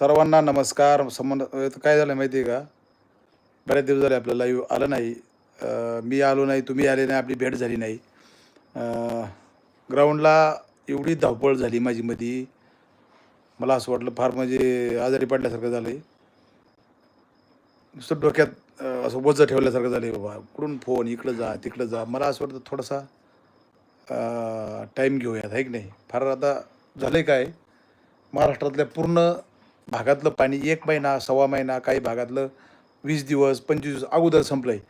सर्वांना नमस्कार. संबंध काय झालं माहिती आहे का? बऱ्याच दिवस झाले आपलं लाईव्ह आलं नाही. मी आलो नाही तुम्ही आले नाही आपली भेट झाली नाही. ग्राउंडला एवढी धावपळ झाली माझी मधी. मला असं वाटलं फार म्हणजे आजारी पडल्यासारखं झालं आहे नुसतं डोक्यात असं वजं ठेवल्यासारखं झालं आहे बाबा. कुठून फोन इकडं जा तिकडं जा. मला असं वाटतं थोडासा टाईम घेऊयात आहे की नाही? फार आता झालं आहे काय? महाराष्ट्रातल्या पूर्ण भागातलं पाणी एक महिना सव्वा महिना काही भागातलं वीस दिवस पंचवीस दिवस अगोदर संपलं आहे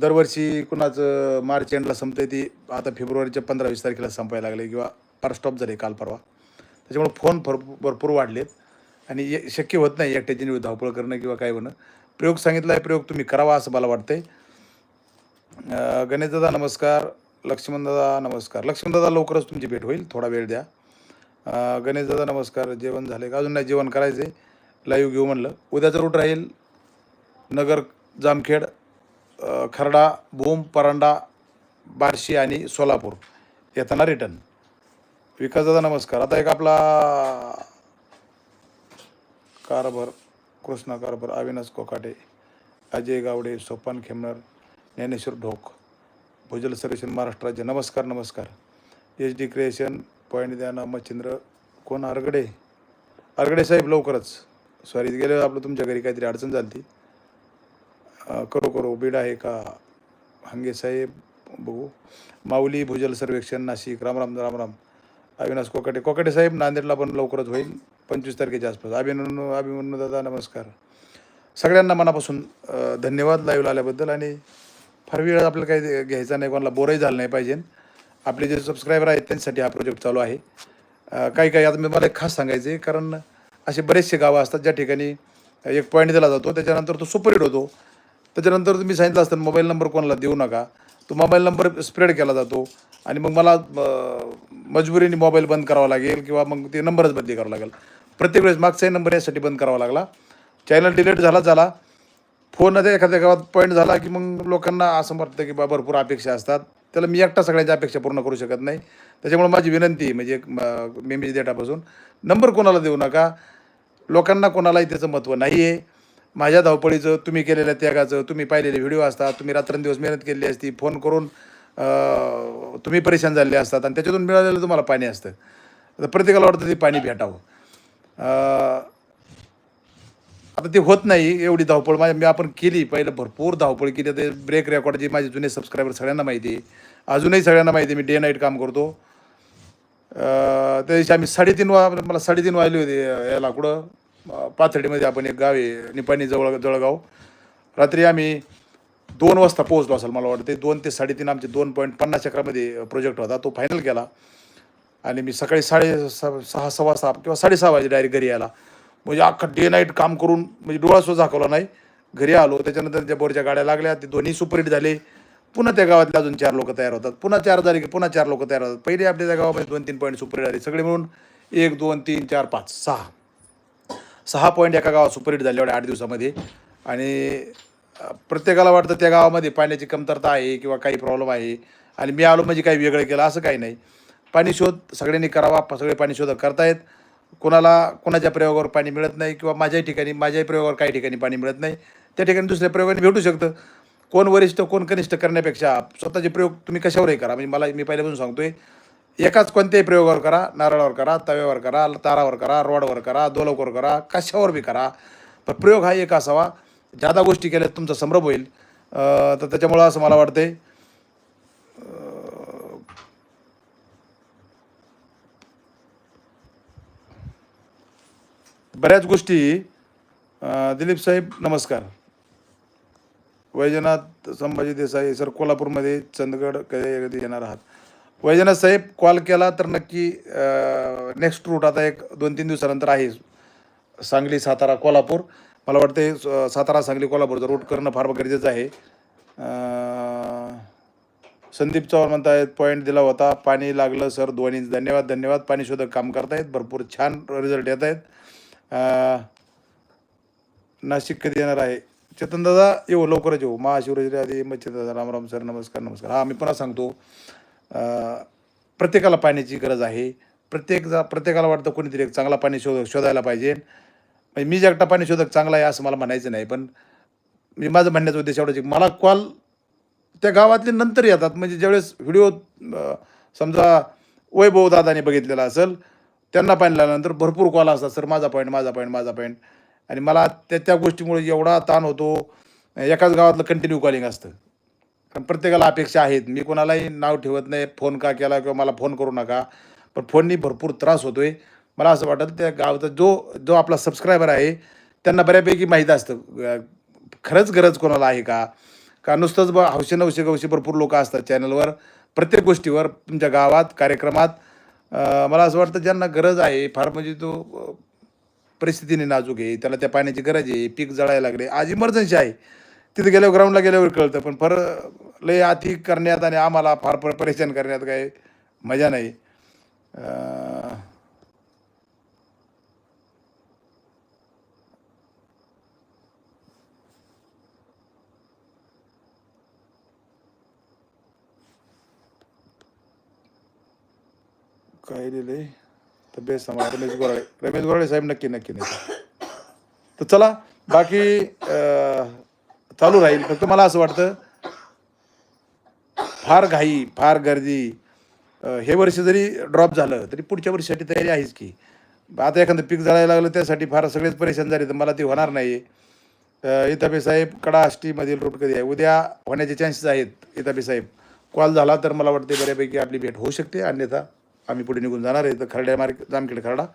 दरवर्षी कुणाचं मार्च एंडला संपतं ती आता फेब्रुवारीच्या पंधरा वीस तारखेला संपायला लागले किंवा फार स्टॉप झाले काल परवा. त्याच्यामुळे फोन भर भरपूर वाढलेत. आणि ये- शक्य होत नाही एकट्याची धावपळ करणं किंवा काय होणं. प्रयोग सांगितला आहे प्रयोग तुम्ही करावा असं मला वाटतंय. अं, गणेशदादा नमस्कार. लक्ष्मणदादा नमस्कार. लक्ष्मणदादा लवकरच तुमची भेट होईल. थोडा वेळ द्या. गणेश दादा नमस्कार. जेवण झाले का? अजून नाही जेवण करायचे लाईव्ह घेऊ म्हणलं. उद्याचं रूट राहील नगर जामखेड खरडा भूम परांडा बार्शी आणि सोलापूर. येताना रिटर्न विकासदादा नमस्कार. आता एक आपला कारभार कृष्णा कारभार अविनाश कोकाटे अजय गावडे सोपान खेमनर ज्ञानेश्वर ढोक भुजल सर्वेक्षण महाराष्ट्र राज्य. नमस्कार नमस्कार. एच डी क्रिएशन पॉईंट द्या ना मच्छिंद्र कोण? अरगडे अरगडे साहेब लवकरच. सॉरी गेलं आपलं तुमच्या घरी काहीतरी अडचण झाली करो करो बीड आहे का? हंगे साहेब बघू. माऊली भुजल सर्वेक्षण नाशिक. राम राम राम राम. अविनाश कोकाटे. कोकाटे साहेब नांदेडला पण लवकरच होईल. पंचवीस तारखेच्या आसपास. अभिनंदन अभिमन्यू दादा नमस्कार. सगळ्यांना मनापासून धन्यवाद लाईव्ह आल्याबद्दल. आणि फार वेळ आपल्याला काही घ्यायचा नाही कोणाला बोरही झालं नाही पाहिजे. आपले जे सबस्क्रायबर आहेत त्यांच्यासाठी हा प्रोजेक्ट चालू आहे. काही काही आता मी मला एक खास सांगायचं आहे कारण असे बरेचसे गावं असतात ज्या ठिकाणी एक पॉईंट दिला जातो त्याच्यानंतर तो सुपरहिट होतो. त्याच्यानंतर तुम्ही सांगितलं असतं मोबाईल नंबर कोणाला देऊ नका. तो मोबाईल नंबर स्प्रेड केला जातो. आणि मग मला मजबुरीने मोबाईल बंद करावा लागेल किंवा मग ते नंबरच बदली करावा लागेल. प्रत्येक वेळेस मागचाही नंबर यासाठी बंद करावा लागला. चॅनल डिलीट झाला झाला. फोन आता एखाद्या गावात पॉईंट झाला की मग लोकांना असं वाटतं की बा भरपूर अपेक्षा असतात. त्याला मी एकटा सगळ्यांच्या अपेक्षा पूर्ण करू शकत नाही. त्याच्यामुळे माझी विनंती आहे, म्हणजे मेमेज डेटापासून नंबर कोणाला देऊ नका. लोकांना कोणालाही त्याचं महत्त्व नाही आहे माझ्या धावपळीचं तुम्ही केलेल्या त्यागाचं तुम्ही पाहिलेले व्हिडिओ असतात तुम्ही रात्रंदिवस मेहनत केलेली असती फोन करून तुम्ही परेशान झालेले असतात आणि त्याच्यातून मिळालेलं तुम्हाला पाणी असतं. तर प्रत्येकाला वाटतं ते पाणी भेटावं. आता ते होत नाही एवढी धावपळ माझ्या मी आपण केली पहिलं भरपूर धावपळ केली. ते ब्रेक रेकॉर्ड जे माझे जुने सबस्क्रायबर सगळ्यांना माहिती आहे. अजूनही सगळ्यांना माहिती आहे मी डे नाईट काम करतो. त्या दिवशी आम्ही साडेतीन वा मला साडेतीन वाजले होते याला कुठं? पाथर्डीमध्ये आपण एक गाव आहे निपाणी जवळ जळगाव. रात्री आम्ही दोन वाजता पोहोचलो असेल मला वाटते दोन ते साडेतीन आमचे दोन पॉईंट पन्नास चक्रामध्ये प्रोजेक्ट होता तो फायनल केला. आणि मी सकाळी साडे सहा सव्वा सहा किंवा साडेसहा वाजे डायरेक्ट घरी यायला म्हणजे अख्खा डे नाईट काम करून म्हणजे डोळा सुद्धा झाकवला नाही. घरी आलो त्याच्यानंतर त्या बोरच्या गाड्या लागल्या ते दोन्ही सुपरहिट झाले. पुन्हा त्या गावातले अजून चार लोक तयार होतात. पुन्हा चार झाले की पुन्हा चार लोक तयार होतात. पहिले आपल्या त्या गावामध्ये दोन तीन पॉईंट सुपरहिट आले. सगळे मिळून एक दोन तीन चार पाच सहा. सहा पॉईंट एका गावात सुपरहिट झाले एवढ्या आठ दिवसामध्ये. आणि प्रत्येकाला वाटतं त्या गावामध्ये पाण्याची कमतरता आहे किंवा काही प्रॉब्लेम आहे. आणि मी आलो म्हणजे काही वेगळं केलं असं काही नाही. पाणी शोध सगळ्यांनी करावा. सगळे पाणी शोध करतायत. कोणाला कोणाच्या प्रयोगावर पाणी मिळत नाही किंवा माझ्याही ठिकाणी माझ्याही प्रयोगावर काही ठिकाणी पाणी मिळत नाही त्या ठिकाणी दुसऱ्या प्रयोगाने भेटू शकतं. कोण वरिष्ठ कोण कनिष्ठ करण्यापेक्षा स्वतःचे प्रयोग तुम्ही कशावरही करा. म्हणजे मला मी पहिल्यापासून सांगतोय एकाच कोणत्याही प्रयोगावर करा नारळावर करा तव्यावर करा तारावर करा रोडवर करा दोलवकर करा कशावर बी करा. पण प्रयोग हा एक असावा. जादा गोष्टी केल्यास तुमचा संभ्रम होईल. तर त्याच्यामुळं असं मला वाटतंय बऱ्याच गोष्टी दिलीप साहेब नमस्कार. वैजनाथ संभाजी देसाई सर कोल्हापूरमध्ये चंदगड कधी कधी येणार आहात. वैजनाथ साहेब कॉल केला तर नक्की नेक्स्ट रूट आता एक दोन तीन दिवसानंतर आहे. सांगली सातारा कोल्हापूर. मला वाटते स- सातारा सांगली कोल्हापूरचा रूट करणं फार गरजेचं आहे. संदीप चव्हाण म्हणतायत पॉईंट दिला होता. पाणी लागलं सर दोन्ही धन्यवाद धन्यवाद. पाणी शोधक काम करतायत. भरपूर छान रिझल्ट येत आहेत नाशिक कधी येणार आहे? चेतन दादा येऊ लवकरच येऊ. महाशिवरात्री आधी मग चेतन दादा राम राम सर नमस्कार नमस्कार. हा मी पुन्हा सांगतो. प्रत्येकाला पाण्याची गरज आहे. प्रत्येक जा प्रत्येकाला वाटतं कोणीतरी एक चांगला पाणी शोध शोधायला पाहिजे. म्हणजे मी एकटा पाणी शोधक चांगला आहे असं मला म्हणायचं नाही पण मी माझं म्हणण्याचा उद्देश एवढाच की मला कॉल त्या गावातले नंतर येतात. म्हणजे ज्यावेळेस व्हिडिओ समजा वैभव दादाने बघितलेला असेल त्यांना पाणी लागल्यानंतर भरपूर कॉल असतात सर माझा पॉईंट माझा पॉईंट माझा पॉईंट आणि मला त्या त्या गोष्टीमुळे एवढा ताण होतो एकाच गावातलं कंटिन्यू कॉलिंग असतं. कारण प्रत्येकाला अपेक्षा आहेत. मी कोणालाही नाव ठेवत नाही फोन का केला किंवा मला फोन करू नका. पण फोननी भरपूर त्रास होतो आहे मला असं वाटतं त्या गावाचा जो जो आपला सबस्क्रायबर आहे त्यांना बऱ्यापैकी माहीत असतं खरंच गरज कोणाला आहे का? का नुसतंच ब हौशे नवशे गवशी भरपूर लोक असतात चॅनलवर प्रत्येक गोष्टीवर तुमच्या गावात कार्यक्रमात मला असं वाटतं ज्यांना गरज आहे फार म्हणजे तो परिस्थितीने नाजूक आहे त्याला त्या पाण्याची गरज आहे पीक जळायला लागले. आज इमर्जन्सी आहे. तिथे गेल्यावर ग्राउंडला गेल्यावर कळतं पण फार लय अति करण्यात आणि आम्हाला फार फार परेशान करण्यात काय मजा नाही. काय लिहिलंय तब्येत सांभाळा. रमेश गोराळे. रमेश गोराळे साहेब नक्की नक्की नाही तर चला बाकी अं, चालू राहील. फक्त मला असं वाटतं फार घाई फार गर्दी अं, हे वर्ष जरी ड्रॉप झालं तरी पुढच्या वर्षासाठी तयारी आहेच की. आता एखादं पीक जळायला लागलं त्यासाठी फार सगळेच परेशान झाले तर मला ते होणार नाही इताबे साहेब कडा आष्टीमधील रूट कधी आहे? उद्या होण्याचे चान्सेस आहेत इताबे साहेब. कॉल झाला तर मला वाटते बऱ्यापैकी आपली भेट होऊ शकते अन्यथा आम्ही पुढे निघून जाणार आहे. तर खरड्या मार्ग जामखेड खरडा.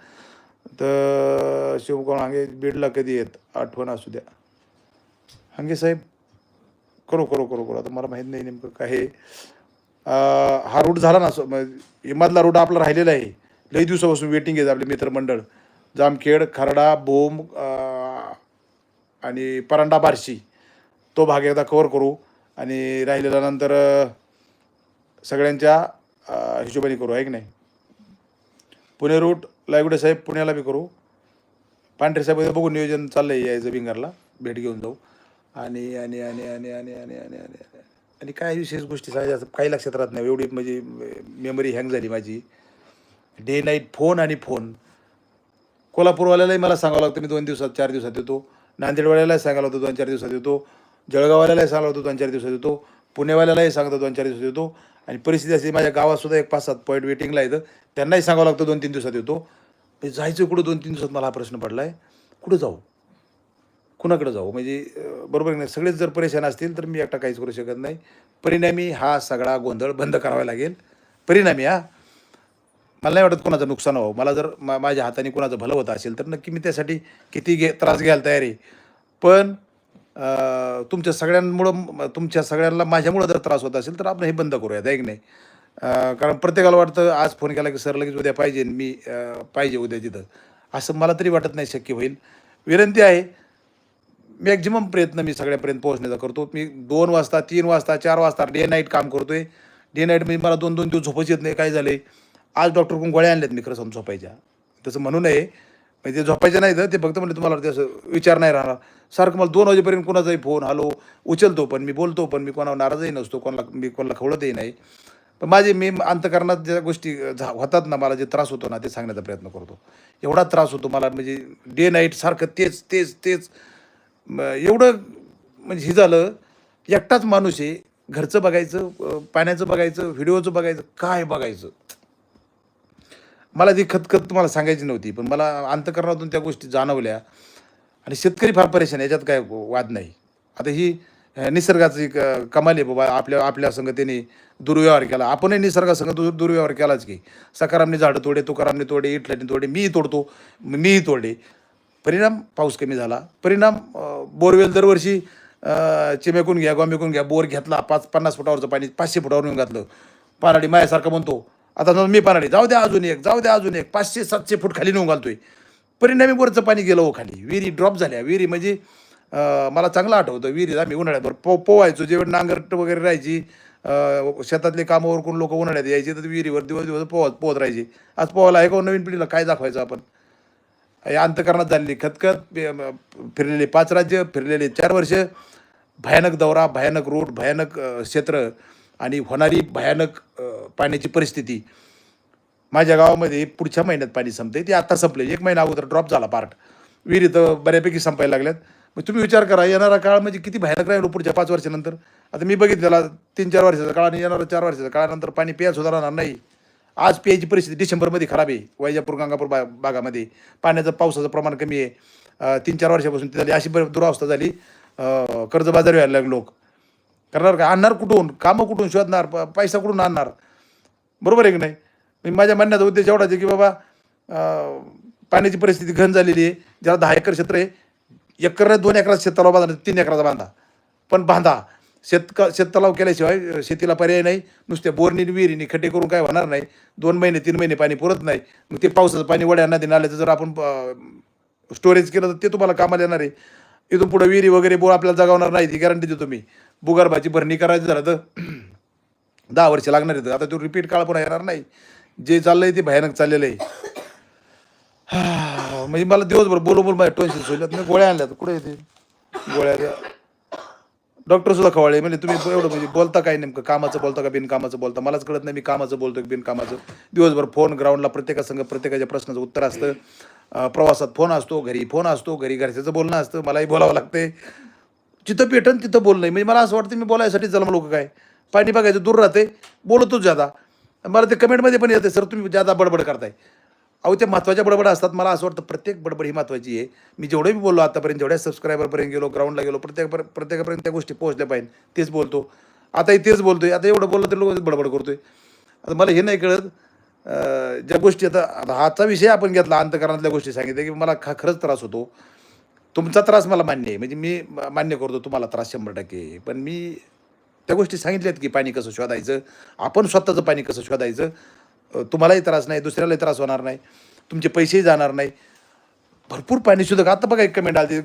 तर शिवकोण हांगे बीडला कधी येत? आठवण असू द्या. हांगे साहेब करू करू करू करू. आता मला माहीत नाही नेमकं काय हा रूट झाला ना सो- रूट आपला राहिलेला आहे. लई दिवसापासून वेटिंग आहे आपले मित्रमंडळ. जामखेड खरडा बोम आणि परांडा बार्शी. तो भाग एकदा कवर करू आणि राहिलेला नंतर सगळ्यांच्या हिशोबाने करू. आहे की नाही? पुणे रूट लायगुडे साहेब पुण्याला बी करू. पांढरे साहेब उद्या बघू नियोजन चाललं आहे यायचं बिंगरला. भेट घेऊन जाऊ. आणि आणि आणि आणि आणि आणि आणि आणि आणि काय विशेष गोष्टी सांगायच्या काही लक्षात राहत नाही. एवढी म्हणजे मेमरी हँग झाली माझी. डे नाईट फोन आणि फोन कोल्हापूरवाल्यालाही मला सांगावं लागतं. मी दोन दिवसात चार दिवसात येतो. नांदेडवाल्यालाही सांगायला होतो दोन चार दिवसात येतो. जळगाववाल्यालाही सांगायला होतो दोन चार दिवसात येतो. पुणेवाल्यालाही सांगतो दोन चार दिवसात येतो. आणि परिस्थिती अशी माझ्या गावातसुद्धा एक पाच सात पॉईंट वेटिंगला येतं त्यांनाही सांगावं लागतं दोन तीन दिवसात येतो. म्हणजे जायचं कुठं दोन तीन दिवसात मला हा प्रश्न पडला आहे कुठं जाऊ? कुणाकडे जाऊ? म्हणजे बरोबर नाही सगळेच जर परेशान असतील तर मी एकटा काहीच करू शकत नाही. परिणामी हा सगळा गोंधळ बंद करावा लागेल. परिणामी हा. मला नाही वाटत कोणाचं नुकसान व्हावं. मला जर मा माझ्या हाताने कोणाचं भलं होतं असेल तर नक्की मी त्यासाठी किती घे त्रास घ्यायला तयार आहे. पण तुमच्या सगळ्यांमुळं तुमच्या सगळ्यांना माझ्यामुळं जर त्रास होत असेल तर आपण हे बंद करूयात आहे की नाही? कारण प्रत्येकाला वाटतं आज फोन केला की सर लगेच उद्या पाहिजे मी पाहिजे उद्या तिथं. असं मला तरी वाटत नाही शक्य होईल. विनंती आहे मॅक्झिमम प्रयत्न मी सगळ्यापर्यंत पोहोचण्याचा करतो. मी दोन वाजता तीन वाजता चार वाजता डे नाईट काम करतो आहे डे नाईट म्हणजे मला दोन दोन दिवस झोपच येत नाही काय झाले आज डॉक्टरकडून गोळ्या आणल्यात मी खरं सांगून पाहिजे तसं म्हणू नये. म्हणजे ते झोपायचे नाही तर ते फक्त म्हणजे तुम्हाला ते असं विचार नाही राहणार. सारखं मला दोन वाजेपर्यंत कोणाचाही फोन हॅलो उचलतो पण मी बोलतो पण मी कोणावर नाराजही नसतो कोणाला मी कोणाला खवळतही नाही. पण माझे मी अंतकरणात ज्या गोष्टी झा होतात ना मला जे त्रास होतो ना ते सांगण्याचा प्रयत्न करतो. एवढा त्रास होतो मला म्हणजे डे नाईट सारखं तेच तेच तेच एवढं म्हणजे हे झालं एकटाच माणूस आहे घरचं बघायचं पाण्याचं बघायचं व्हिडिओचं बघायचं काय बघायचं? मला ती खतखत तुम्हाला सांगायची नव्हती पण मला अंतकरणातून त्या गोष्टी जाणवल्या. आणि शेतकरी फार परेशान याच्यात काय वाद नाही. आता ही निसर्गाची एक कमाल आहे बाबा आपल्या आपल्या संग त्याने दुर्व्यवहार केला. आपणही निसर्गासंग दु दुर्व्यवहार केलाच की. सकारामने झाडं तोडे तुकारामने तोडे इटल्याने तोडे मीही तोडतो मीही तोडे. परिणाम पाऊस कमी झाला. परिणाम बोरवेल दरवर्षी चिमेकून घ्या गोमेकून घ्या बोर घेतला पाच पन्नास फुटावरचं पाणी पाचशे फुटावर नेऊन घातलं. पाराडी मायासारखं म्हणतो आता समजा मी पानाडी जाऊ द्या अजून एक जाऊ द्या अजून एक पाचशे सातशे फूट खाली नेऊन घालतोय. परिणामी वरचं पाणी गेलं हो खाली. विहिरी ड्रॉप झाल्या. विहिरी म्हणजे मला चांगलं आठवतं. विहिरीत आम्ही उन्हाळ्यात पो पोवायचो. जेवण नांगरट वगैरे राहायची शेतातले कामं कोण लोक उन्हाळ्यात यायचे तर विहिरीवर दिवस दिवस पोहत पोहत राहायचे. आज पोहायला आहे का नवीन पिढीला काय दाखवायचं आपण? या अंतकरणात झालेली खतखत फिरलेले पाच राज्य फिरलेले चार वर्ष भयानक दौरा भयानक रूट भयानक क्षेत्र. आणि होणारी भयानक पाण्याची परिस्थिती. माझ्या गावामध्ये पुढच्या महिन्यात पाणी संपते ते आत्ता संपले एक महिना अगोदर ड्रॉप झाला पार्ट विहिरी तर बऱ्यापैकी संपायला लागल्यात. मग तुम्ही विचार करा येणारा काळ म्हणजे किती भयानक राहील हो पुढच्या पाच वर्षानंतर? आता मी बघितलेला तीन चार वर्षाचा काळ आणि येणारा चार वर्षाचा काळानंतर पाणी पिया सुद्धा राहणार नाही. आज प्यायची परिस्थिती डिसेंबरमध्ये खराब आहे वैजापूर गंगापूर बा भागामध्ये. पाण्याचं पावसाचं प्रमाण कमी आहे. तीन चार वर्षापासून ती झाली अशी दुरावस्था झाली. कर्जबाजारी व्हायला लागले लोक. करणार का? आणणार कुठून? कामं कुठून शोधणार? प- पैसा कुठून आणणार? बरोबर आहे की नाही? मी माझ्या म्हणण्याचा उद्देश एवढाच आहे की बाबा पाण्याची परिस्थिती घन झालेली आहे. ज्याला दहा एकर क्षेत्र आहे एकर दोन एकरात शेततलाव बांधा तीन एकराचा बांधा. पण बांधा. शेतक शेततलाव केल्याशिवाय शेतीला पर्याय नाही. नुसत्या बोरनी विहिरीने खड्डे करून काय होणार नाही. दोन महिने तीन महिने पाणी पुरत नाही. मग ते पावसाचं पाणी वड्या नदी नाल्याचं जर आपण स्टोरेज केलं तर ते तुम्हाला कामाला येणार आहे. इथून पुढे विहिरी वगैरे बोर आपल्याला जगावणार नाही ती गॅरंटी देतो मी. भूगर्भाची भरणी करायची झालं तर दहा वर्ष लागणार आहेत. आता तो रिपीट काळ पुन्हा येणार नाही. जे चाललंय ते भयानक चाललेलं आहे. म्हणजे मला दिवसभर बोलू बोल माझ्या टोनशी सोडल्यात. मी गोळ्या आणल्यात. कुठे येते गोळ्या द्या. डॉक्टर सुद्धा खवळले. म्हणजे तुम्ही एवढं म्हणजे बोलता काय नेमकं? कामाचं बोलता का बिनकामाचं बोलता? मलाच कळत नाही मी कामाचं बोलतो बिनकामाचं. दिवसभर फोन ग्राउंडला प्रत्येकासंग प्रत्येकाच्या प्रश्नाचं उत्तर असतं. प्रवासात फोन असतो घरी फोन असतो घरी घरच्याचं बोलणं असतं. मलाही बोलावं लागते जिथं पेटन तिथं बोलणं आहे. म्हणजे मला असं वाटतं मी बोलायसाठी जन्म लोक काय? पाणी बघायचं दूर राहते बोलतोच जादा. मला ते कमेंटमध्ये पण येते सर तुम्ही जादा बडबड करताय. अहो त्या महत्त्वाच्या बडबड असतात. मला असं वाटतं प्रत्येक बडबड ही महत्त्वाची आहे. मी जेवढे मी बोललो आतापर्यंत जेवढ्या सबस्क्रायबरपर्यंत गेलो ग्राउंडला गेलो प्रत्येक प्रत्येकापर्यंत त्या गोष्टी पोहोचल्या पाहिजे तेच बोलतो. आताही तेच बोलतोय. आता एवढं बोललं तर लोक बडबड करतोय. आता मला हे नाही कळत ज्या गोष्टी आता आता हाचा विषय आपण घेतला अंतकरणातल्या गोष्टी सांगितल्या की मला खा खरंच त्रास होतो. तुमचा त्रास मला मान्य आहे. म्हणजे मी मान्य करतो तुम्हाला त्रास शंभर टक्के. पण मी त्या गोष्टी सांगितल्यात की पाणी कसं शोधायचं? आपण स्वतःचं पाणी कसं शोधायचं? तुम्हालाही त्रास नाही दुसऱ्यालाही त्रास होणार नाही तुमचे पैसेही जाणार नाही. भरपूर पाणी शोधक. आता बघा एक कमेंट आली.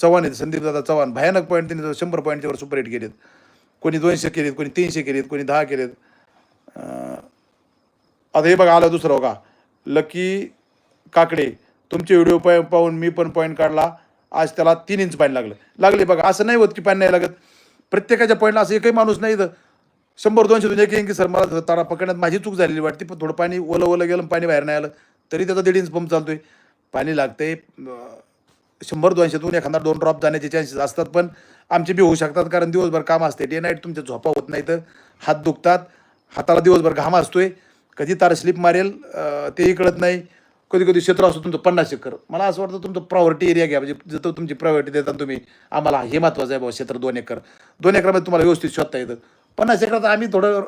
चव्हाण आहेत. संदीप दादा चव्हाण. भयानक पॉईंट त्यांनी शंभर पॉईंटवर सुपरेट सुपर हिट केलेत. कोणी दोनशे केलेत कोणी तीनशे केलेत कोणी दहा केलेत. आता हे बघा आलं दुसरं बघा. लकी काकडे. तुमचे व्हिडिओ पाय पाहून मी पण पॉईंट काढला. आज त्याला तीन इंच पाणी लागलं. लागले बघा असं नाही होत की पाणी नाही लागत. प्रत्येकाच्या पॉईंटला असं एकही माणूस नाही इथं. शंभर दोनशे दोन एक की सर मला तारा पकडण्यात माझी चूक झालेली वाटते पण थोडं पाणी ओलं ओलं गेलं पाणी बाहेर नाही आलं. तरी त्याचा दीड इंच पंप चालतोय. पाणी लागते शंभर दोनशेतून एखादा दोन ड्रॉप जाण्याचे चान्सेस असतात पण आमचे बी होऊ शकतात कारण दिवसभर काम असते. डे नाईट तुमच्या झोपा होत नाही तर हात दुखतात. हाताला दिवसभर घाम असतोय. कधी तार स्लिप मारेल ते तेही कळत नाही. कधी कधी क्षेत्र असतो तुमचं पन्नास एकर. मला असं वाटतं तुमचं प्रॉवर्टी एरिया घ्या. म्हणजे जिथं तुमची प्रायोरिटी देता तुम्ही आम्हाला हे महत्त्वाचं आहे बाबा क्षेत्र दोन एकर. दोन एकरामध्ये तुम्हाला व्यवस्थित शोधता येतं. पन्नास एकरात आम्ही थोडं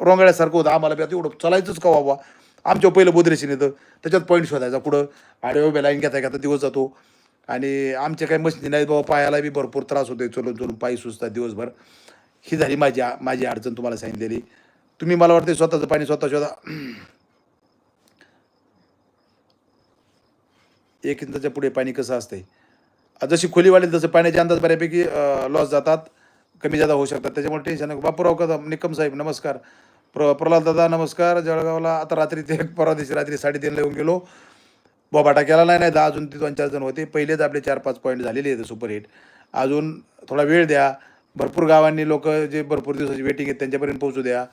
रोंगाळ्यासारखं होतं. आम्हाला बी एवढं चलायचंच का बाबा? आमच्या पहिलं बोदरेशन येतं. त्याच्यात पॉईंट शोधायचा कुठं आडव्या उभ्या लाईन घेता घेता दिवस जातो. आणि आमच्या काही मशिनी नाही बाबा पायाला बी भरपूर त्रास होतो चलून चलून पायी सुचतात दिवसभर. ही झाली माझी माझी अडचण तुम्हाला सांगितलेली. तुम्ही मला वाटते स्वतःचं पाणी स्वतः शोधा. एक इंचाच्या पुढे पाणी कसं असतंय. जशी खोली वाढेल तसं पाण्याचे अंदाज बऱ्यापैकी लॉस जातात कमी जादा होऊ शकतात. त्याच्यामुळे टेन्शन नको. बापूराव कदम निकम साहेब नमस्कार. प्र प्रल्हाद दादा नमस्कार. जळगावला आता रात्री ते परवा दिवशी रात्री साडेतीनला येऊन गेलो. बोबाटा केला नाही नाही दहा अजून ते दोन चार जण होते. पहिलेच आपले चार पाच पॉईंट झालेले आहेत सुपरहिट अजून थोडा वेळ द्या. भरपूर गावांनी लोक जे भरपूर दिवसाची वेटिंग आहेत त्यांच्यापर्यंत पोहोचू द्या.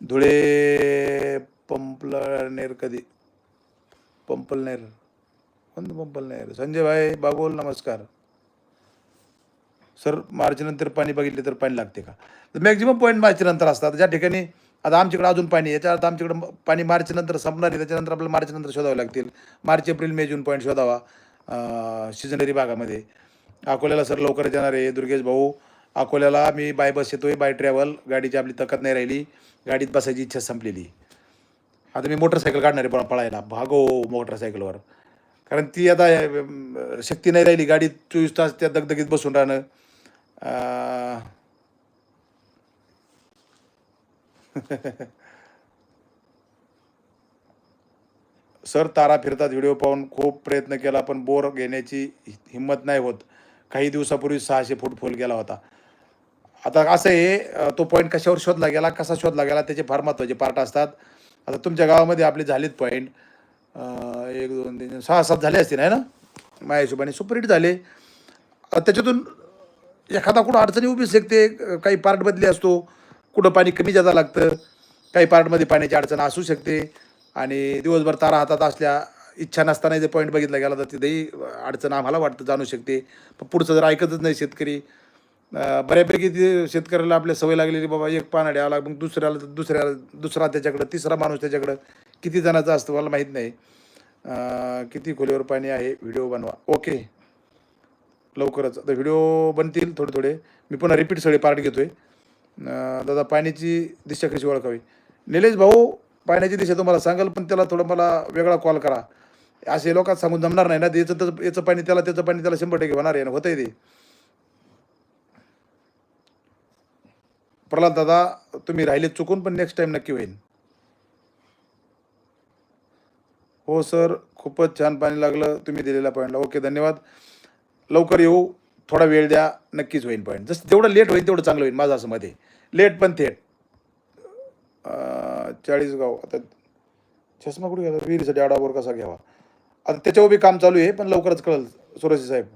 धुळे पंपलनेर कधी? पंपलनेर. कोणतं पंपलनेर संजय भाई बागोल नमस्कार. सर मार्चनंतर पाणी बघितले तर पाणी लागते का? तर मॅक्झिमम पॉईंट मार्चनंतर असतात ज्या ठिकाणी आता आमच्याकडे अजून पाणी याच्या आता आमच्याकडे पाणी मार्चनंतर संपणार आहे. त्याच्यानंतर आपल्याला मार्चनंतर शोधावे लागतील. March April May June point शोधावा. सिजनरी भागामध्ये. अकोल्याला सर लवकरच येणार आहे. दुर्गेश भाऊ अकोल्याला मी बाय बस येतोय बाय ट्रॅव्हल गाडीची आपली तकत नाही राहिली. गाडीत बसायची इच्छा संपलेली. आता मी मोटरसायकल काढणार आहे पळायला. भागो मोटरसायकलवर कारण ती आता शक्ती नाही राहिली. गाडी चोवीस तास त्या दगदगीत बसून राहणं. सर तारा फिरतात. व्हिडिओ पाहून खूप प्रयत्न केला पण बोर घेण्याची हिंमत नाही होत. काही दिवसापूर्वी सहाशे फूट फोल गेला होता. आता असं आहे तो पॉईंट कशावर शोधला गेला कसा शोधला गेला त्याचे फार महत्त्वाचे पार्ट असतात. आता तुमच्या गावामध्ये आपले झालेत पॉईंट एक दोन तीन सहा सात झाले असतील आहे ना? माझ्या हिशोबाने सुपरहिट झाले. त्याच्यातून एखादा कुठं अडचणी उभी शकते काही पार्ट बदली असतो कुठं पाणी कमी जादा लागतं काही पार्टमध्ये पाण्याची अडचण असू शकते आणि दिवसभर तारा हातात असल्या इच्छा नसताना जे पॉईंट बघितला गेला तर तिथेही अडचण आम्हाला वाटतं जाणू शकते. पण पुढचं जर ऐकतच नाही शेतकरी बऱ्यापैकी ते शेतकऱ्याला आपल्या सवय लागलेली बाबा एक पानाडे लाग मग दुसऱ्याला दुसऱ्याला दुसरा त्याच्याकडं तिसरा माणूस त्याच्याकडं किती जणाचा असतं मला माहीत नाही. किती खोलीवर पाणी आहे व्हिडिओ बनवा. ओके. लवकरच. आता व्हिडिओ बनतील थोडे थोडे. मी पुन्हा रिपीट सगळे पार्ट घेतोय. आहे दादा पाण्याची दिशा कशी ओळखावी? निलेश भाऊ पाण्याची दिशा तुम्हाला सांगाल पण त्याला थोडं मला वेगळा कॉल करा. असे लोकात सांगून जमणार नाही ना याचं तर याचं पाणी त्याला त्याचं पाणी त्याला शंभर टक्के होणार आहे ना होतंय ते. प्रल्हाद दादा तुम्ही राहिले चुकून पण नेक्स्ट टाइम नक्की होईल. हो सर. खूपच छान पाणी लागलं. तुम्ही दिलेल्या पॉईंटला ओके धन्यवाद. लवकर येऊ. थोडा वेळ द्या. नक्कीच होईल पॉईंट जसं जेवढं लेट होईल तेवढं चांगलं होईल माझं असं मध्ये लेट पण थेट. चाळीसगाव. आता चष्मा कुठे घ्यायचा? विहिरीसाठी आडावर कसा घ्यावा? आता त्याच्यावर बी काम चालू आहे पण लवकरच कळल सुरजी साहेब.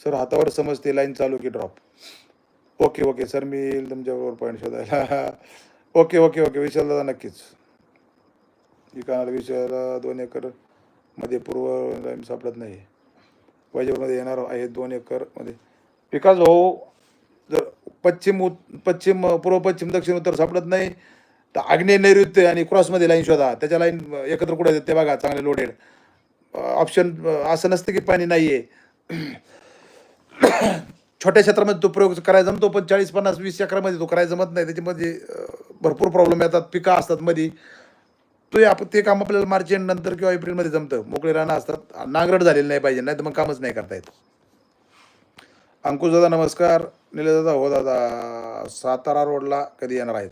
सर हातावर समजते लाईन चालू की ड्रॉप ओके ओके. सर मी येईल तुमच्याबरोबर पॉईंट शोधायला. Okay okay okay. विशाल दादा नक्कीच विकानाला विषयाला दोन एकरमध्ये पूर्व लाईन सापडत नाही. वाजेवरमध्ये येणार आहे दोन एकरमध्ये. विकास भाऊ जर पश्चिम उत पश्चिम पूर्व पश्चिम दक्षिण उत्तर सापडत नाही तर आग्नेय नैऋत्य आणि क्रॉसमध्ये लाईन शोधा. त्याच्या लाईन एकत्र कुठे ते बघा चांगले लोडेड. ऑप्शन असं नसतं की पाणी नाही आहे छोट्या क्षेत्रामध्ये तो प्रयोग करायला जमतो पण चाळीस पन्नास वीस एकरामध्ये तो करायला जमत नाही. त्याच्यामध्ये भरपूर प्रॉब्लेम येतात. पिकं असतात मध्ये तो आप ते काम आपल्याला मार्च एंड नंतर किंवा एप्रिलमध्ये जमतं. मोकळे रानं असतात. नांगरट झालेलं नाही पाहिजे नाही तर मग कामच नाही करता येत. अंकुश दादा नमस्कार. निलेश दादा हो दादा. सातारा रोडला कधी येणार आहेत?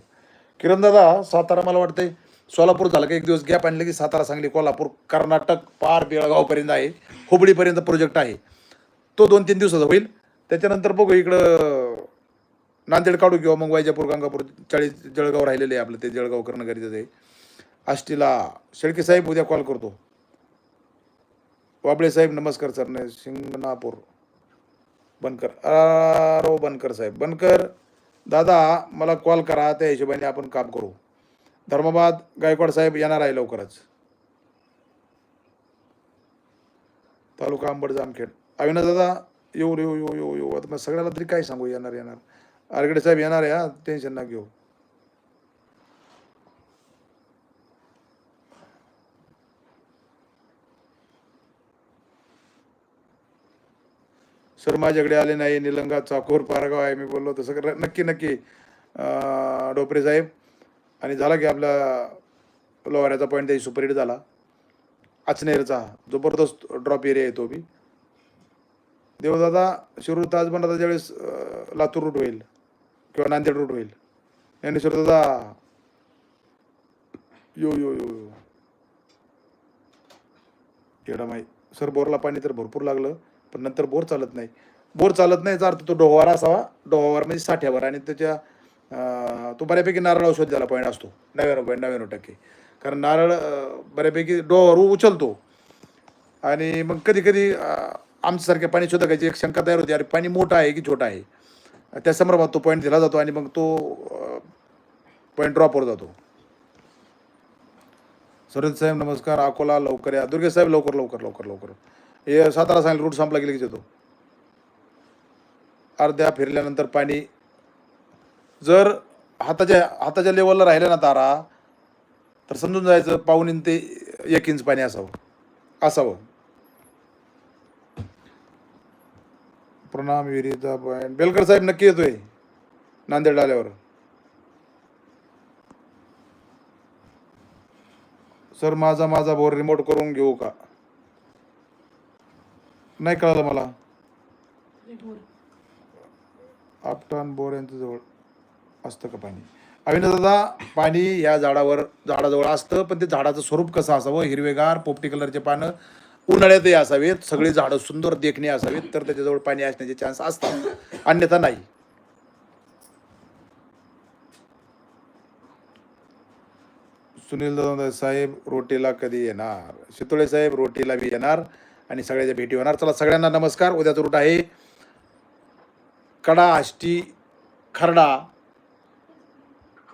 किरण दादा सातारा मला वाटतंय. सोलापूर झालं का? एक दिवस गॅप आणलं की सातारा सांगली कोल्हापूर कर्नाटक पार बेळगावपर्यंत आहे. हुबळीपर्यंत प्रोजेक्ट आहे. तो दोन तीन दिवसाचा होईल. त्याच्यानंतर बघू इकडं नांदेड काढू किंवा मग वैजापूर गंगापूर चाळीस जळगाव राहिलेले आहे आपलं ते जळगाव करणं गरजेचं आहे आष्टीला शेळके साहेब उद्या कॉल करतो. वाबळे साहेब नमस्कार सर. ने शिंगणापूर बनकर अरो बनकर साहेब. बनकर दादा मला कॉल करा. त्या हिशोबाने आपण काम करू. धर्माबाद गायकवाड साहेब येणार आहे लवकरच. तालुका अंबड जामखेड. अविनाश दादा येऊ येऊ येऊ येऊ येऊ आता मग सगळ्याला तरी काय सांगू येणार येणार. आरगडे साहेब येणार आहे हा. टेन्शन ना घेऊ. सर माझ्याकडे आले नाही निलंगा चाकोर पारगाव आहे मी बोललो तसं सगळं नक्की नक्की डोपरे साहेब. आणि झाला की आपला लोहाऱ्याचा पॉईंट त्याची सुपरहिट झाला. अचनेरचा जबरदस्त ड्रॉप एरिया आहे तो देवदादा शिरूर ताजबंडाचा ज्यावेळेस लातूर रूट होईल किंवा नांदेड रूट होईल. ज्ञानेश्वर दादा यो यो यो यो. येडा माही सर बोरला पाणी तर भरपूर लागलं पण नंतर बोर चालत नाही. बोर चालत नाही याचा अर्थ तो डोहावर असावा. डोहावर म्हणजे साठ्यावर आणि त्याच्या तो बऱ्यापैकी नारळ औषध द्यायला पॉईंट असतो. नव्याण्णव पॉईंट नव्याण्णव टक्के. कारण नारळ बऱ्यापैकी डोहावर उचलतो. आणि मग कधी कधी आमच्यासारख्या पाणी शोधकाची एक शंका तयार होती अरे पाणी मोठं आहे की छोटं आहे? त्या संदर्भात तो पॉईंट दिला जातो आणि मग तो पॉईंट ड्रॉपवर जातो. सरोज साहेब नमस्कार. अकोला लवकर या. दुर्गे साहेब लवकर लवकर लवकर लवकर. हे सातारा सांगेल रूट संपला की येतो. अर्ध्या फिरल्यानंतर पाणी जर हाताच्या हाताच्या लेवलला राहिलं ना तारा तर समजून जायचं पाऊन ते एक इंच पाणी असावं. असावं. प्रणाम विहिरीचा पॉईंट बेलकर साहेब नक्की येतोय. नांदेड आल्यावर. सर माझा माझा बोर रिमोट करून घेऊ का? नाही कळालं मला. आपटान बोर यांच्या जवळ असतं का पाणी? अविनाश दादा पाणी या झाडावर झाडाजवळ असतं पण ते झाडाचं स्वरूप कसं असावं? हिरवेगार पोपटी कलरचे पानं उन्हाळ्यातही असावेत सगळी झाडं सुंदर देखणे असावीत तर त्याच्याजवळ पाणी असण्याचे चान्स असतात. अन्यथा नाही. सुनील साहेब रोटीला कधी येणार? शितोळे साहेब रोटीला बी येणार आणि सगळ्याच्या भेटी होणार. चला सगळ्यांना नमस्कार. उद्याचा रूट आहे कडा आष्टी खरडा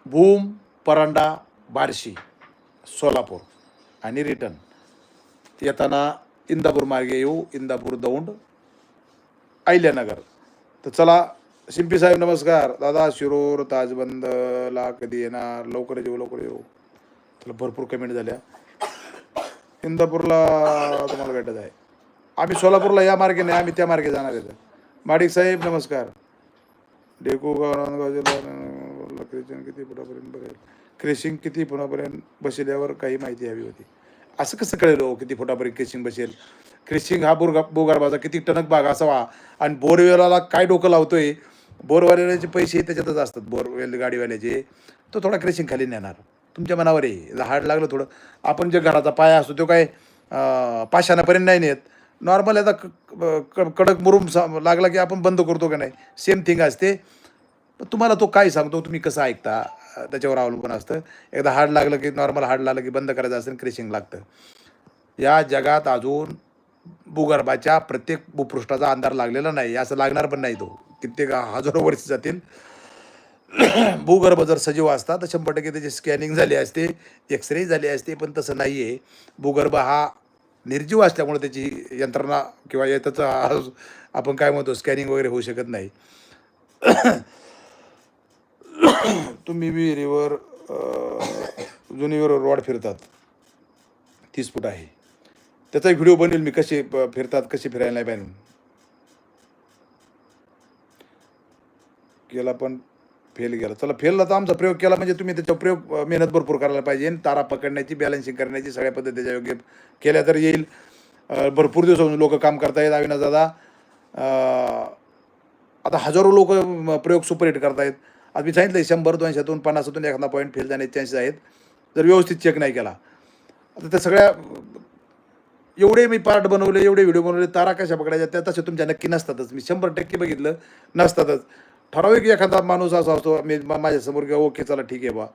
भूम परांडा बार्शी सोलापूर आणि रिटर्न. येताना इंदापूर मार्गे येऊ इंदापूर दौंड अहिल्यानगर. तर चला शिंपी साहेब नमस्कार. दादा शिरोर ताजबंदला कधी येणार लवकर येऊ लवकर येऊ. त्याला भरपूर कमेंट झाल्या. इंदापूरला तुम्हाला भेटत आहे. आम्ही सोलापूरला या मार्गे नाही आम्ही त्या मार्गे जाणार आहे. माडिक साहेब नमस्कार. डेकू गाव किती फुटापर्यंत बघेल क्रेशिंग किती फुटापर्यंत बसल्यावर काही माहिती हवी होती. असं कसं कळेल हो किती फुटापर्यंत क्रिशिंग बसेल? क्रेशिंग हा बोरगा बोगारबाजा किती टनक भाग असावा? आणि बोरवेलाला काय डोकं लावतोय? बोरवाल्याचे पैसे त्याच्यातच असतात बोरवेल गाडीवाल्याचे. तो थोडा क्रेशिंग खाली नेणार. तुमच्या मनावर आहे. हार्ड लागलं थोडं. आपण जे घराचा पाया असतो तो काय पाषाणापर्यंत नाही नेत. नॉर्मल आता क- कडक मुरुम सा- लागला की आपण बंद करतो का नाही? सेम थिंग असते. पण तुम्हाला तो काय सांगतो तुम्ही कसं ऐकता? त्याच्यावर अवलंबून असतं. एकदा हार्ड लागलं की नॉर्मल हार्ड लागलं की बंद करायचं असतं क्रेशिंग लागतं. या जगात अजून भूगर्भाच्या प्रत्येक भूपृष्ठाचा अंधार लागलेला नाही असं लागणार पण नाही तो. कित्येक हजारो वर्ष जातील. भूगर्भ जर सजीव असता तर शंभर टक्के त्याची स्कॅनिंग झाली असते एक्सरे झाली असते पण तसं नाही आहे भूगर्भ हा निर्जीव असल्यामुळे त्याची यंत्रणा किंवा या- त्याचा आपण काय म्हणतो स्कॅनिंग वगैरे होऊ शकत नाही. तुम्ही विहिरीवर जुनीवर रॉड फिरतात. तीस फूट आहे. त्याचा एक व्हिडिओ बनवेल मी कसे फिरतात कसे फिरायला नाही पाहिजे केला पण फेल गेला. चला फेलला तर आमचा प्रयोग केला म्हणजे तुम्ही त्याचा प्रयोग मेहनत भरपूर करायला पाहिजे. तारा पकडण्याची बॅलन्सिंग करण्याची सगळ्या पद्धतीच्या योग्य केल्या तर येईल. भरपूर दिवस लोक काम करतायत अविनाश दादा. आता हजारो लोक प्रयोग सुपरहिट करतायत. आज मी सांगितलं शंभर दोनशेतून पन्नासातून एखादा पॉईंट फेल जाण्याचे चान्सेस आहेत. जर व्यवस्थित चेक नाही केला आता त्या सगळ्या एवढे मी पार्ट बनवले एवढे व्हिडिओ बनवले तारा कशा पकडायच्या त्या तशा तुमच्या नक्की नसतातच. मी शंभर टक्के बघितलं नसतातच. ठराविक एखादा माणूस असा असतो मी माझ्यासमोर किंवा ओके चला ठीक आहे बा.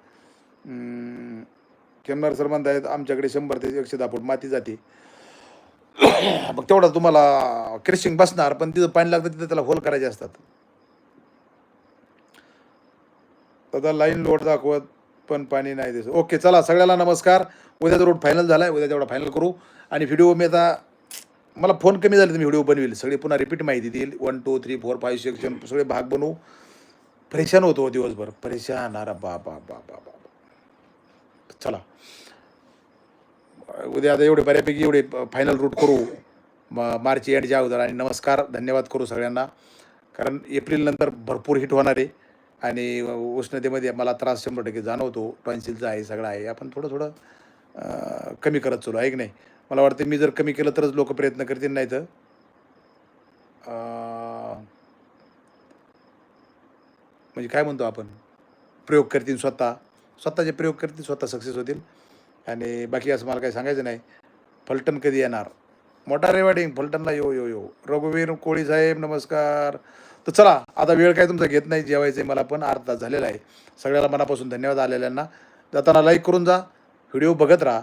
केमनार सर म्हणतायत आमच्याकडे शंभर ते एकशे दहा फूट माती जाते. मग तेवढा तुम्हाला क्रेशिंग बसणार पण तिथं पाणी लागतं तिथं त्याला होल करायचे असतात. आता लाईन लोड दाखवत पण पाणी नाही दिसत. ओके चला सगळ्याला नमस्कार. उद्याचा रोड फायनल झाला आहे उद्या तेवढा फायनल करू. आणि व्हिडिओ मी आता मला फोन कमी झाले तर मी व्हिडिओ बनवेल. सगळे पुन्हा रिपीट माहिती देईल. One two three four five six सगळे भाग बनवू. परेशान होतो दिवसभर. परेशान. अरे बा बा बा बा बा चला. उद्या आता एवढे बऱ्यापैकी एवढे फायनल रूट करू. मार्च एंडच्या अगोदर. आणि नमस्कार धन्यवाद करू सगळ्यांना. कारण एप्रिलनंतर भरपूर हिट होणार आहे. आणि उष्णतेमध्ये मला त्रास शंभर टक्के जाणवतो. टॉन्सिलचा आहे सगळं आहे. आपण थोडं थोडं कमी करत चालू आहे की नाही? मला वाटतं मी जर कमी केलं तरच लोक प्रयत्न करतील नाही तर? म्हणजे काय म्हणतो आपण? प्रयोग करतील स्वतः. स्वतःचे प्रयोग करतील स्वतः सक्सेस होतील. आणि बाकी असं मला काही सांगायचं नाही. फलटण कधी येणार? मोठा रेवाडिंग फलटणला यो यो यो. रघुवीर कोळी साहेब नमस्कार. तर चला आता वेळ काय तुमचा घेत नाही जेवायचं आहे मला पण अर्धा तास झालेला आहे. सगळ्याला मनापासून धन्यवाद आलेल्यांना. जाताना लाईक करून जा व्हिडिओ बघत राहा.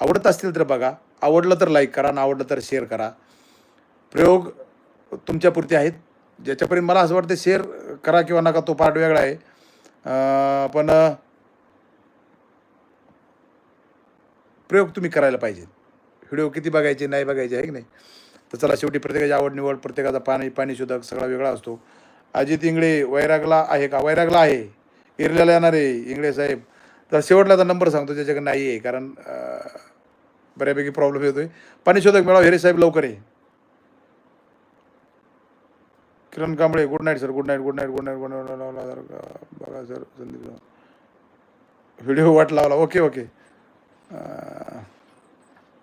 आवडत असतील तर बघा आवडलं तर लाईक करा ना आवडलं तर शेअर करा. प्रयोग तुमच्यापुरते आहेत. ज्याच्यापर्यंत मला असं वाटतं शेअर करा किंवा नका तो पार्ट वेगळा आहे. पण प्रयोग तुम्ही करायला पाहिजे व्हिडिओ किती बघायचे नाही बघायचे आहे की नाही? तर चला शेवटी प्रत्येकाची आवड निवड प्रत्येकाचा पाणी पाणी शोधक सगळा वेगळा असतो. अजित इंगळे वैरागला आहे का? वैरागला आहे. इरल्याला येणार आहे इंगळे साहेब. तर शेवटला तर नंबर सांगतो त्याच्याकडे नाही आहे कारण बऱ्यापैकी प्रॉब्लेम येतोय. पाणी शोधक मिळावं हेरे साहेब लवकर आहे Kiran Kambale good night sir good night good night good night good night बघा सर संदीप व्हिडिओ वाट लावला. ओके ओके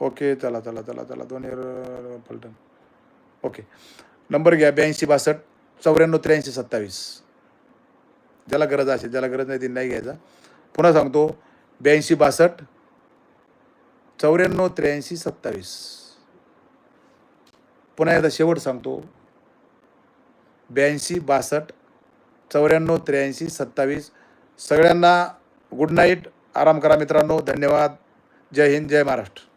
ओके चला चला चला चला. दोन एअर पलटन. ओके. नंबर घ्या ब्याऐंशी बासष्ट चौऱ्याण्णव त्र्याऐंशी सत्तावीस. ज्याला गरज असेल ज्याला गरज नाही ती नाही घ्यायचा. पुन्हा सांगतो ब्याऐंशी बासष्ट चौऱ्याण्णव त्र्याऐंशी सत्तावीस. पुन्हा एकदा शेवट सांगतो ब्याऐंशी बासष्ट चौऱ्याण्णव त्र्याऐंशी सत्तावीस. सगळ्यांना गुड नाईट आराम करा मित्रांनो. धन्यवाद. जय हिंद जय महाराष्ट्र.